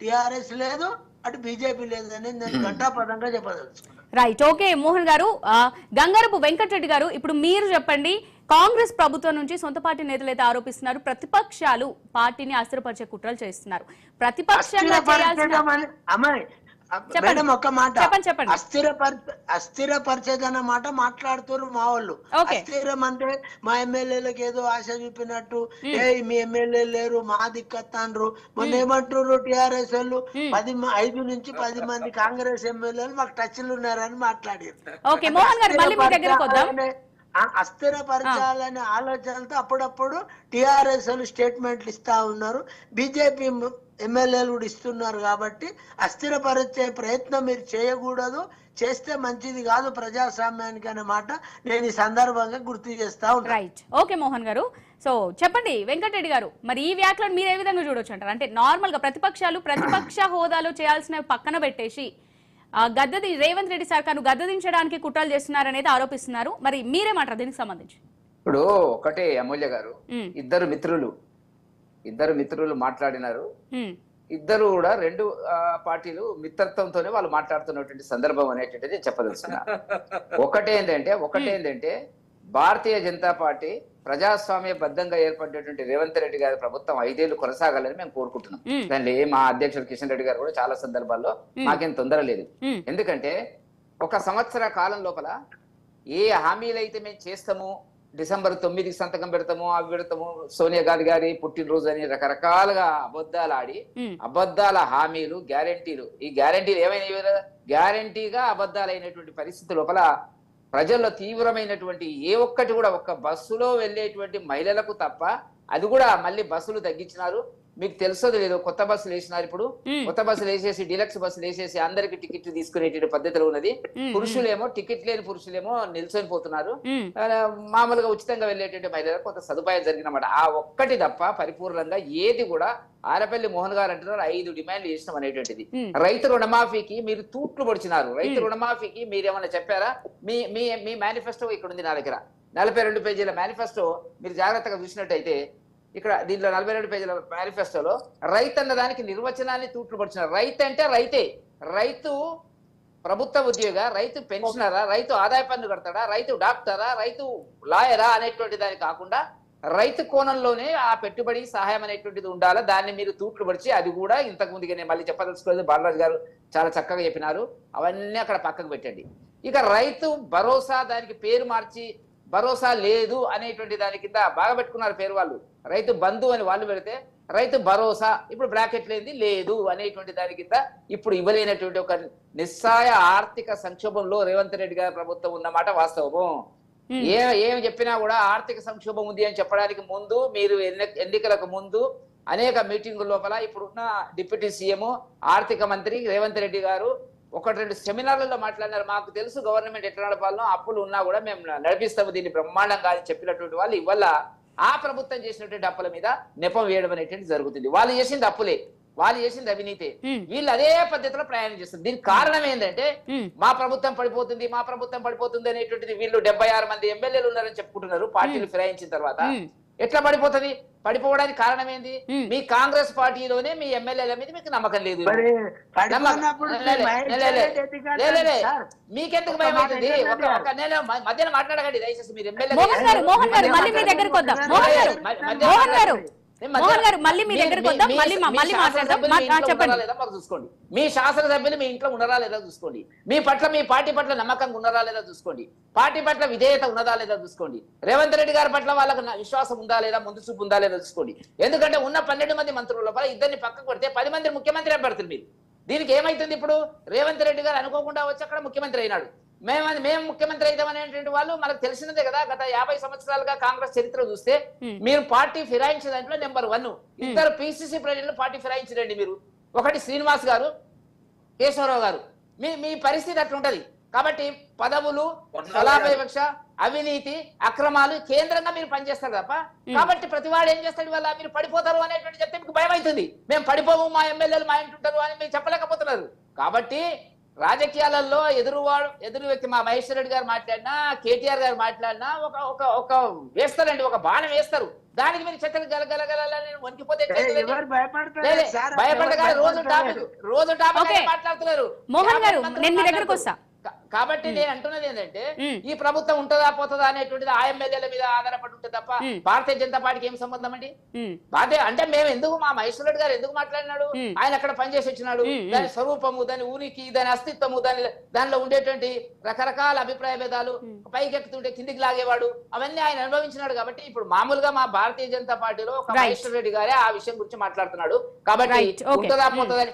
TRS లేదు అటు BJP లేదు అనేది నేను ఘంటాపదంగా చెప్పదలుచుకున్నాను రైట్ ఓకే మోహన్ గారు గంగారపు వెంకటరెడ్డి గారు ఇప్పుడు మీరు చెప్పండి కాంగ్రెస్ ప్రభుత్వం నుంచి సొంత పార్టీ నేతలు అయితే ఆరోపిస్తున్నారు ప్రతిపక్షాలు పార్టీని అస్థిరపరిచే కుట్రలు చేస్తున్నారు. ప్రతిపక్షంగా మేడం ఒక్క మాట. చెప్పండి. అస్థిరపరచ అస్థిరపరిచేదన్న మాట మాట్లాడుతున్నారు మా వాళ్ళు. అస్థిరం అంటే మా ఎమ్మెల్యేలకు ఏదో ఆశ చూపినట్టు ఏ మీ ఎమ్మెల్యే లేరు మా దిక్కత్తాన్రు మొన్న ఏమంటారు టిఆర్ఎస్ వాళ్ళు? పది ఐదు నుంచి పది మంది కాంగ్రెస్ ఎమ్మెల్యేలు మాకు టచ్లు ఉన్నారని మాట్లాడారు ఓకే, మోహన్ గారు, మళ్ళీ మీ దగ్గరకు వద్దాం. అస్థిరపరచాలనే- ఆలోచనలతో అప్పుడప్పుడు టిఆర్ఎస్ స్టేట్మెంట్లు ఇస్తా ఉన్నారు. బీజేపీ ఎమ్మెల్యేలు కూడా ఇస్తున్నారు కాబట్టి అస్థిరపరిచే ప్రయత్నం మీరు చేయకూడదు చేస్తే మంచిది కాదు ప్రజాస్వామ్యానికి అనే మాట నేను ఈ సందర్భంగా గుర్తు చేస్తా ఉంటాను రైట్. ఓకే మోహన్ గారు. సో చెప్పండి వెంకటరెడ్డి గారు మరి ఈ వ్యాఖ్యలను మీరు ఏ విధంగా చూడొచ్చు అంటారు? అంటే నార్మల్గా ప్రతిపక్షాలు ప్రతిపక్ష హోదాలో చేయాల్సిన పక్కన పెట్టేసి గద్దది రేవంత్ రెడ్డి సర్కారు గద్దదించడానికి కుట్రలు చేస్తున్నారనేది ఆరోపిస్తున్నారు. మరి మీరేమంటారు దీనికి సంబంధించి? ఇప్పుడు ఒకటే అమూల్య గారు ఇద్దరు మిత్రులు ఇద్దరు మిత్రులు మాట్లాడినారు. ఇద్దరు కూడా రెండు పార్టీలు మిత్రత్వంతోనే వాళ్ళు మాట్లాడుతున్నటువంటి సందర్భం అనేటువంటిది చెప్పదలుచుకున్నా. ఒకటి ఏంటంటే ఒకటి ఏంటంటే భారతీయ జనతా పార్టీ ప్రజాస్వామ్య బద్ధంగా ఏర్పడినటువంటి రేవంత్ రెడ్డి గారి ప్రభుత్వం ఐదేళ్ళు కొనసాగాలని మేము కోరుకుంటున్నాం. దానిలో మా అధ్యక్షుడు కిషన్ రెడ్డి గారు కూడా చాలా సందర్భాల్లో మాకేం తొందర లేదు. ఎందుకంటే ఒక సంవత్సర కాలం లోపల ఏ హామీలు అయితే మేము చేస్తాము డిసెంబర్ తొమ్మిదికి సంతకం పెడతాము అవి పెడతాము సోనియా గాంధీ గారి పుట్టినరోజు అని రకరకాలుగా అబద్ధాలు ఆడి అబద్ధాల హామీలు గ్యారంటీలు ఈ గ్యారంటీలు ఏమైనా గ్యారంటీగా అబద్ధాలైనటువంటి పరిస్థితి లోపల ప్రజల్లో తీవ్రమైనటువంటి ఏ ఒక్కటి కూడా ఒక్క బస్సులో వెళ్ళేటువంటి మహిళలకు తప్ప అది కూడా మళ్ళీ బస్సులు తగ్గించినారు. మీకు తెలుసోది లేదు కొత్త బస్సులు వేసినారు ఇప్పుడు. కొత్త బస్సులు వేసేసి డీలక్స్ బస్సులు వేసేసి అందరికి టికెట్లు తీసుకునేటువంటి పద్ధతిలో ఉన్నది. పురుషులేమో టికెట్ లేని పురుషులేమో నిల్చొని పోతున్నారు. మామూలుగా ఉచితంగా వెళ్ళేటువంటి మహిళలకు కొంత సదుపాయం జరిగినమాట ఆ ఒక్కటి తప్ప పరిపూర్ణంగా ఏది కూడా ఆరపల్లి మోహన్ గారు అంటున్నారు ఐదు డిమాండ్లు చేసినాం అనేటువంటిది. రైతు రుణమాఫీకి మీరు తూట్లు పొడిచినారు. రైతు రుణమాఫీకి మీరు ఏమైనా చెప్పారా? మీ మీ మీ మేనిఫెస్టో ఇక్కడ ఉంది నా దగ్గర. నలభై రెండు పేజీల మేనిఫెస్టో మీరు జాగ్రత్తగా చూసినట్టయితే ఇక్కడ దీంట్లో నలభై రెండు పేజీల మేనిఫెస్టోలో రైతు అన్న దానికి నిర్వచనాన్ని తూట్లు పొడిచినారు రైతు అంటే రైతే. రైతు ప్రభుత్వ ఉద్యోగ రైతు పెన్షనరా రైతు ఆదాయ పన్ను కడతాడా రైతు డాక్టరా రైతు లాయరా అనేటువంటి దాని కాకుండా రైతు కోణంలోనే ఆ పెట్టుబడి సహాయం అనేటువంటిది ఉండాలా దాన్ని మీరు తూట్లు పడిచి అది కూడా ఇంతకు ముందుగా నేను మళ్ళీ చెప్పదలుచుకోలేదు బాలరాజు గారు చాలా చక్కగా చెప్పినారు. అవన్నీ అక్కడ పక్కకు పెట్టండి. ఇక రైతు భరోసా దానికి పేరు మార్చి భరోసా లేదు అనేటువంటి దాని కింద బాగా పెట్టుకున్నారు పేరు వాళ్ళు రైతు బంధు అని వాళ్ళు పెడితే రైతు భరోసా ఇప్పుడు బ్రాకెట్ లేనిది లేదు అనేటువంటి దాని కింద ఇప్పుడు ఇవ్వలేనటువంటి ఒక నిస్సాయ ఆర్థిక సంక్షోభంలో రేవంత్ రెడ్డి గారి ప్రభుత్వం ఉన్నమాట వాస్తవము? ఉమ్, ఏ ఏం చెప్పినా కూడా ఆర్థిక సంక్షోభం ఉంది అని చెప్పడానికి ముందు మీరు ఎన్ని- ఎన్నికలకు ముందు అనేక మీటింగుల లోపల ఇప్పుడున్న డిప్యూటీ సీఎం ఆర్థిక మంత్రి రేవంత్ రెడ్డి గారు ఒకటి రెండు సెమినార్లలో మాట్లాడినారు. మాకు తెలుసు గవర్నమెంట్ ఎట్లా నడపాలనో అప్పులు ఉన్నా కూడా మేము నడిపిస్తాము దీన్ని బ్రహ్మాండంగా అని చెప్పినటువంటి వాళ్ళు ఇవల్ల ఆ ప్రభుత్వం చేసినటువంటి అప్పుల మీద నెపం వేయడం అనేటువంటి జరుగుతుంది. వాళ్ళు చేసింది అప్పులే. వాళ్ళు చేసింది అవినీతి. వీళ్ళు అదే పద్ధతిలో ప్రయాణం చేస్తారు దీనికి కారణం ఏంటంటే మా ప్రభుత్వం పడిపోతుంది మా ప్రభుత్వం పడిపోతుంది అనేటువంటిది వీళ్ళు డెబ్బై ఆరు మంది ఎమ్మెల్యేలు ఉన్నారని చెప్పుకుంటున్నారు. పార్టీలు ఫిరాయించిన తర్వాత. ఎట్లా పడిపోతుంది పడిపోవడానికి కారణం ఏంది. మీ కాంగ్రెస్ పార్టీలోనే మీ ఎమ్మెల్యేల మీద మీకు నమ్మకం లేదు? మీకెందుకు భయం అవుతుంది ఒక నెల మధ్యలో మాట్లాడకండి దయచేసి మీరు ఎమ్మెల్యే మోహన్ గారు మోహన్ గారు మళ్ళీ మీ దగ్గరకు వద్దాం మోహన్ గారు మోహన్ గారు మళ్ళీ మీ దగ్గరకు వద్దాం మళ్ళీ మళ్ళీ మాట్లాడదాం చెప్పండి. చూసుకోండి. మీ శాసనసభ్యులు మీ ఇంట్లో ఉన్నారా లేదా చూసుకోండి. మీ పట్ల మీ పార్టీ పట్ల నమ్మకంగా ఉన్నారా లేదా చూసుకోండి. పార్టీ పట్ల విధేయత ఉన్నదా లేదా చూసుకోండి. రేవంత్ రెడ్డి గారి పట్ల వాళ్ళకు విశ్వాసం ఉందా లేదా ముందు చూపు ఉందా లేదా చూసుకోండి. ఎందుకంటే ఉన్న పన్నెండు మంది మంత్రుల లోపల ఇద్దరిని పక్కకు పెడితే పది మంది ముఖ్యమంత్రి అభ్యర్థులు మీరు. దీనికి ఏమైతుంది ఇప్పుడు? రేవంత్ రెడ్డి గారు అనుకోకుండా వచ్చి అక్కడ ముఖ్యమంత్రి అయినాడు. మేము మేము ముఖ్యమంత్రి అవుతామనేటువంటి వాళ్ళు మనకు తెలిసినదే కదా గత యాభై సంవత్సరాలుగా కాంగ్రెస్ చరిత్ర చూస్తే. మీరు పార్టీ ఫిరాయించిన దాంట్లో నెంబర్ వన్ ఇద్దరు పిసిసి ప్రెసిడెంట్లు పార్టీ ఫిరాయించరండి మీరు. ఒకటి శ్రీనివాస్ గారు కేశవరావు గారు. మీ మీ పరిస్థితి అట్లుంటది. కాబట్టి పదవులు ఫలాపేక్ష అవినీతి అక్రమాలు కేంద్రంగా మీరు పనిచేస్తారు తప్ప కాబట్టి ప్రతివాడు ఏం చేస్తాడు వల్ల మీరు పడిపోతారు అనేటువంటి చెప్తే మీకు భయం అవుతుంది మేము పడిపోము మా ఎమ్మెల్యేలు మా ఇంటి ఉంటారు అని మీరు చెప్పలేకపోతున్నారు. కాబట్టి రాజకీయాలలో ఎదురువాడు ఎదురు వ్యక్తి మా మహేశ్వర రెడ్డి గారు మాట్లాడినా కేటీఆర్ గారు మాట్లాడినా ఒక ఒక ఒక వేస్తారండి ఒక బాణం వేస్తారు దానికి మీరు చెత్తలు గలగలగలని వణికిపోతే భయపడతారు రోజు టాపిక్. రోజు టాపిక్ మాట్లాడుతున్నారు మోహన్ గారు, నేను మీ దగ్గరకు. వస్తా. కాబట్టి నేను అంటున్నది ఏంటంటే. ఈ ప్రభుత్వం ఉంటుందా పోతుందా అనేటువంటిది ఆ ఎమ్మెల్యేల మీద ఆధారపడి ఉంటుంది తప్ప. భారతీయ జనతా పార్టీకి ఏం సంబంధం అండి అదే అంటే మేము ఎందుకు మా మహేశ్వర రెడ్డి గారు ఎందుకు మాట్లాడినాడు. ఆయన అక్కడ పనిచేసి వచ్చినాడు. దాని స్వరూపము దాని ఉనికి దాని అస్తిత్వము దాని దానిలో ఉండేటువంటి రకరకాల అభిప్రాయ భేదాలు మ్మ్. పైకి ఎక్కుతుంటే కిందికి లాగేవాడు అవన్నీ ఆయన అనుభవించినాడు కాబట్టి ఇప్పుడు మామూలుగా మా భారతీయ జనతా పార్టీలో ఒక. మహేశ్వర రెడ్డి గారే ఆ విషయం గురించి మాట్లాడుతున్నాడు కాబట్టి. ఉంటుందా. పోతుందని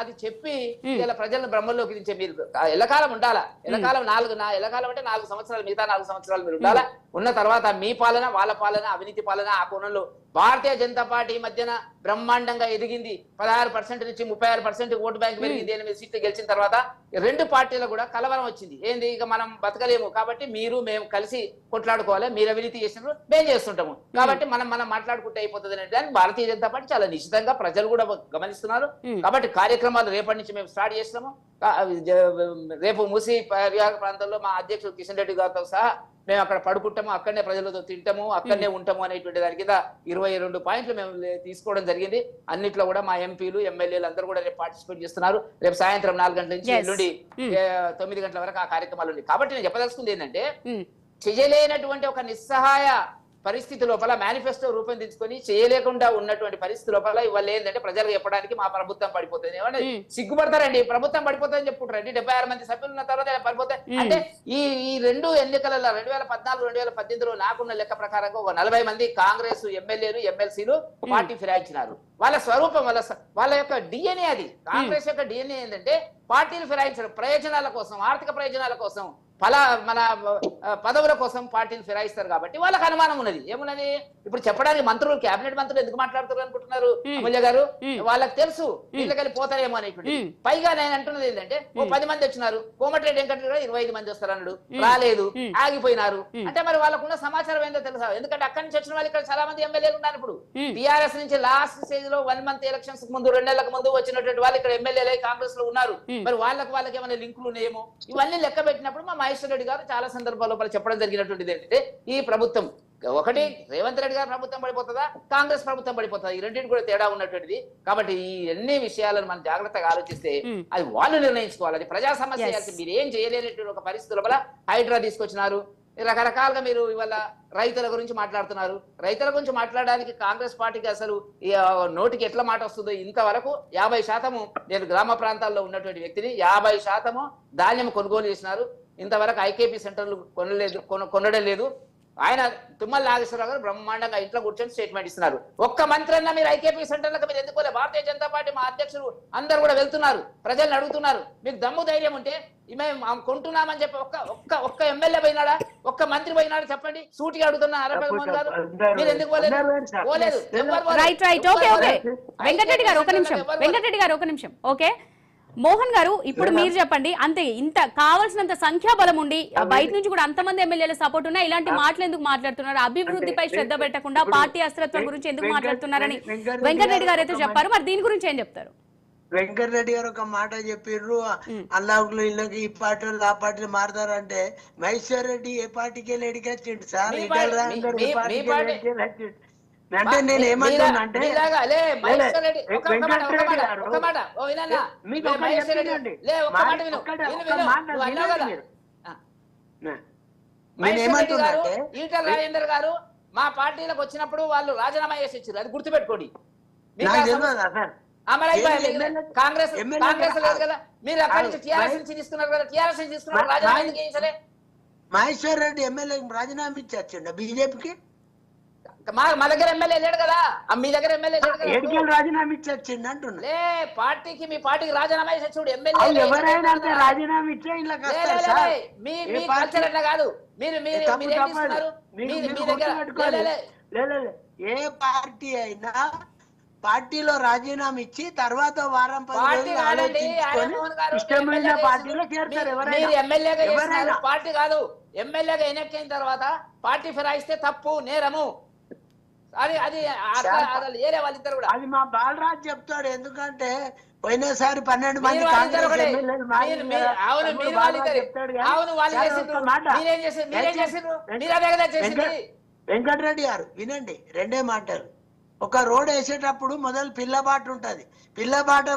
అది చెప్పి. ఇలా ప్రజలను బ్రహ్మలోకి దించే మీరు ఆ ఎల్లకాలం ఉండాలా? ఎల్లకాలం నాలుగు నా ఎల్లకాలం అంటే నాలుగు సంవత్సరాలు మిగతా నాలుగు సంవత్సరాలు మీరు ఉండాలా? ఉన్న తర్వాత మీ పాలన వాళ్ళ పాలన అవినీతి పాలన ఆ కోణంలో భారతీయ జనతా పార్టీ మధ్యన బ్రహ్మాండంగా ఎదిగింది. పదహారు పర్సెంట్ నుంచి ముప్పై ఆరు పర్సెంట్ ఓటు బ్యాంక్ పెరిగింది. ఎనిమిది సీట్లు గెలిచిన తర్వాత రెండు పార్టీలకు కూడా కలవరం వచ్చింది. ఏంది? ఇక మనం బతకలేము. కాబట్టి మీరు మేము కలిసి కొట్లాడుకోవాలి. మీరు అవినీతి చేసినారు మేము చేస్తుంటాము. కాబట్టి మనం మనం మాట్లాడుకుంటే అయిపోతుంది అనే భారతీయ జనతా పార్టీ చాలా నిశ్చితంగా ప్రజలు కూడా గమనిస్తున్నారు. కాబట్టి కార్యక్రమాలు రేపటి నుంచి మేము స్టార్ట్ చేస్తున్నాము. జ- రేపు మూసి పరివాహక ప్రాంతంలో మా అధ్యక్షుడు కిషన్ రెడ్డి గారితో సహా మేము అక్కడ పడుకుంటాము అక్కడనే ప్రజలతో తింటాము అక్కడనే ఉంటాము అనేటువంటి దాని కింద ఇరవై రెండు పాయింట్లు మేము తీసుకోవడం జరిగింది. అన్నిట్లో కూడా మా ఎంపీలు ఎమ్మెల్యేలు అందరూ కూడా రేపు పార్టిసిపేట్ చేస్తున్నారు. రేపు సాయంత్రం నాలుగు గంటల నుంచి. ఎల్లుండి తొమ్మిది గంటల వరకు ఆ కార్యక్రమాలు ఉన్నాయి. కాబట్టి నేను చెప్పదలుచుకుంది ఏంటంటే చేయలేనటువంటి ఒక నిస్సహాయ పరిస్థితి లోపల మేనిఫెస్టో రూపొందించుకొని చేయలేకుండా ఉన్నటువంటి పరిస్థితి లోపల ఇవాళ ఏంటంటే ప్రజలకు చెప్పడానికి మా ప్రభుత్వం పడిపోతుంది. ఏమంటే. సిగ్గుపడతారండి. ప్రభుత్వం పడిపోతుందని చెప్పుకుంటారండి డెబ్బై ఆరు మంది సభ్యులు ఉన్న తర్వాత పడిపోతాయి. అంటే ఈ ఈ రెండు ఎన్నికలలో రెండు వేల పద్నాలుగు రెండు వేల పద్దెనిమిదిలో నాకున్న లెక్క ప్రకారంగా ఒక నలభై మంది కాంగ్రెస్ ఎమ్మెల్యేలు ఎమ్మెల్సీలు పార్టీ ఫిరాయించినారు. వాళ్ళ స్వరూపం వాళ్ళ వాళ్ళ యొక్క డిఎన్ఏ అది. కాంగ్రెస్ యొక్క డిఎన్ఏ ఏంటంటే పార్టీలు ఫిరాయించడం. ప్రయోజనాల కోసం ఆర్థిక ప్రయోజనాల కోసం ఫలా మన పదవుల కోసం పార్టీలు ఫిరాయిస్తారు కాబట్టి వాళ్ళకి అనుమానం ఉన్నది ఏమున్నది ఇప్పుడు చెప్పడానికి మంత్రులు కేబినెట్ మంత్రులు ఎందుకు మాట్లాడుతారు అనుకుంటున్నారు. అమూల్య గారు. వాళ్ళకి తెలుసు వీళ్ళకెళ్ళి పోతారేమో అనేటువంటి. పైగా నేను అంటున్నది ఏంటంటే ఓ పది మంది వచ్చినారు కోమటిరెడ్డి వెంకట కూడా ఇరవై ఐదు మంది వస్తారు అన్నాడు. రాలేదు. ఆగిపోయినారు. అంటే మరి వాళ్ళకున్న సమాచారం ఏందో తెలుసా ఎందుకంటే అక్కడి నుంచి వచ్చిన వాళ్ళు ఇక్కడ చాలా మంది ఎమ్మెల్యేలు ఉన్నారు ఇప్పుడు. టిఆర్ఎస్ నుంచి లాస్ట్ స్టేజ్లో వన్ మంత్ ఎలక్షన్స్ ముందు రెండు నెలలకు ముందు వచ్చినటువంటి వాళ్ళు ఇక్కడ ఎమ్మెల్యేలు కాంగ్రెస్లో ఉన్నారు. మరి వాళ్ళకి వాళ్ళకి ఏమైనా లింకులు ఉన్నాయేమో ఇవన్నీ లెక్క పెట్టినప్పుడు మా మహేశ్వర రెడ్డి గారు చాలా సందర్భాల్లో వాళ్ళు చెప్పడం జరిగినటువంటిది ఏంటంటే ఈ ప్రభుత్వం ఒకటి రేవంత్ రెడ్డి గారు ప్రభుత్వం పడిపోతుందా? కాంగ్రెస్ ప్రభుత్వం పడిపోతుందా? ఈ రెండింటి కూడా తేడా ఉన్నటువంటిది. కాబట్టి ఈ అన్ని విషయాలను మనం జాగ్రత్తగా ఆలోచిస్తే. అది వాళ్ళు నిర్ణయించుకోవాలి. అది ప్రజా సమస్య మీరు ఏం చేయలేనటువంటి ఒక పరిస్థితి లోపల హైడ్రా తీసుకొచ్చినారు. రకరకాలుగా మీరు ఇవాళ రైతుల గురించి మాట్లాడుతున్నారు. రైతుల గురించి మాట్లాడడానికి కాంగ్రెస్ పార్టీకి అసలు నోటికి ఎట్లా మాట వస్తుందో ఇంతవరకు యాభై శాతము నేను గ్రామ ప్రాంతాల్లో ఉన్నటువంటి వ్యక్తిని యాభై శాతము ధాన్యం కొనుగోలు చేసినారు. ఇంతవరకు ఐకేపీ సెంటర్లు కొనలేదు కొన- కొనడం లేదు. ఆయన తుమ్మల నాగేశ్వరరావు గారు బ్రహ్మాండంగా ఇంట్లో కూర్చొని స్టేట్మెంట్ ఇస్తున్నారు. ఒక్క మంత్రి అన్నా మీరు ఐకేపీ సెంటర్లకు మీరు ఎందుకోలే భారతీయ జనతా పార్టీ మా అధ్యక్షులు అందరు కూడా వెళ్తున్నారు. ప్రజల్ని అడుగుతున్నారు. మీకు దమ్ము ధైర్యం ఉంటే మేము కొంటున్నామని చెప్పి ఒక్క ఒక్క ఒక్క ఎమ్మెల్యే పోయినాడా? ఒక్క మంత్రి పోయినాడా చెప్పండి? సూటిగా అడుగుతున్నా అరవై మంది గారు. మీరు ఎందుకు పోలేదు? పోలేదు? వెంకటరెడ్డి గారు ఒక నిమిషం? వెంకటరెడ్డి గారు ఒక నిమిషం. ఓకే మోహన్ గారు ఇప్పుడు మీరు చెప్పండి. అంతే ఇంత కావాల్సినంత సంఖ్యాబలం ఉండి బయట నుంచి కూడా అంతమంది ఎమ్మెల్యేల సపోర్ట్ ఉన్నా ఇలాంటి మాటలు ఎందుకు మాట్లాడుతున్నారు? అభివృద్ధిపై శ్రద్ధ పెట్టకుండా పార్టీ అస్త్రత్వం గురించి ఎందుకు మాట్లాడుతున్నారని వెంకటరెడ్డి గారు అయితే చెప్పారు. మరి దీని గురించి ఏం చెప్తారు? వెంకటరెడ్డి గారు ఒక మాట చెప్పిర్రు. మ్. అల్లాహులు ఇళ్ళకి ఈ పార్టీలు ఆ పార్టీలు మారుతారంటే మహేశ్వర్ రెడ్డి ఏ పార్టీకి వెళ్ళి ఎడికొచ్చిండు సార్ అంటే నేను ఏమంటున్నా అంటే ఈటల రాజేందర్ గారు మా పార్టీలకు వచ్చినప్పుడు వాళ్ళు రాజీనామా చేసి ఇచ్చారు. అది గుర్తుపెట్టుకోండి. కాంగ్రెస్ కాంగ్రెస్. లేదు కదా? మీరు అక్కడి నుంచి టీఆర్ఎస్ నుంచి తీసుకున్నారు కదా? టీఆర్ఎస్ నుంచి తీసుకున్నారు రాజీనామా ఎందుకు చేయించలే? మహేశ్వర్ రెడ్డి ఎమ్మెల్యే రాజీనామా ఇచ్చి బీజేపీకి. మా మా దగ్గర ఎమ్మెల్యే లేడు కదా. ఆ, మీ దగ్గర ఎమ్మెల్యే లేడు కదా. ఏడికెళ్ళి రాజీనామా ఇచ్చి అంటున్నా. లే పార్టీకి మీ పార్టీకి రాజీనామా చేసి చూడు ఎమ్మెల్యే ఎవరైనా అంతే రాజీనామా ఇచ్చే ఇలా. మీ మీ కల్చర్ అట్లా కాదు. మీరు మీరు ఏం మీ దగ్గర పార్టీ అయినా పార్టీలో రాజీనామా ఇచ్చి తర్వాత వారం పది ఇష్టమైన పార్టీలో. చేరుతారు ఎవరైనా. పార్టీ కాదు ఎమ్మెల్యేగా ఎన్నికైన తర్వాత పార్టీ ఫిరాయిస్తే తప్పు నేరము. అది అది అట్లా అసలు ఏరే వాళ్ళిద్దరు కూడా. అది మా బాలరాజ్ చెప్తాడు ఎందుకంటే పోయినసారి పన్నెండు మంది. అవును వాళ్ళు వెంకటరెడ్డి గారు వినండి రెండే మాటలు. ఒక రోడ్ వేసేటప్పుడు మొదలు పిల్లబాట ఉంటది. పిల్లబాట